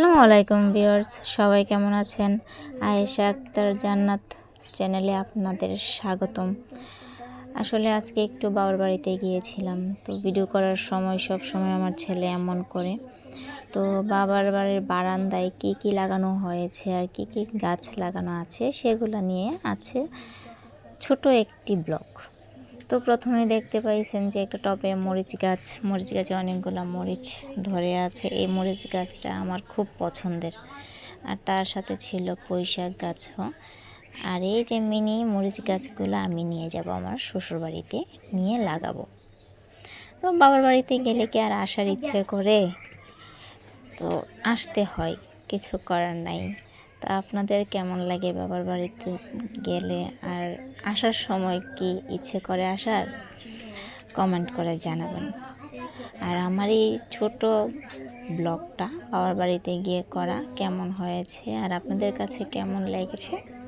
আসসালামু আলাইকুম ভিউয়ার্স, সবাই কেমন আছেন? আয়েশা আক্তার জান্নাত চ্যানেলে আপনাদের স্বাগতম। আসলে আজকে একটু বাবার বাড়িতে গিয়েছিলাম, তো ভিডিও করার সময় সব সময় আমার ছেলে এমন করে। তো বাবার বাড়ির বারান্দায় কি কি লাগানো হয়েছে আর কি কি গাছ লাগানো আছে সেগুলো নিয়ে আছে ছোট একটি ব্লক তো প্রথমে দেখতে পাইছেন যে একটা টবে মরিচ গাছ, মরিচ গাছে অনেকগুলো মরিচ ধরে আছে। এই মরিচ গাছটা আমার খুব পছন্দের। আর তার সাথে ছিল পুঁই শাক গাছও। আর এই যে মিনি মরিচ গাছগুলো আমি নিয়ে যাব আমার শ্বশুর বাড়িতে নিয়ে লাগাবো। তো বাবার বাড়িতে গেলে কি আর আসার ইচ্ছে করে? তো আসতে হয়, কিছু করার নাই। তা আপনাদের কেমন লাগে বাবার বাড়িতে গেলে? আর আসার সময় কি ইচ্ছে করে আসার? কমেন্ট করে জানাবেন। আর আমার এই ছোট ব্লগটা বাবার বাড়িতে গিয়ে করা কেমন হয়েছে? আর আপনাদের কাছে কেমন লেগেছে?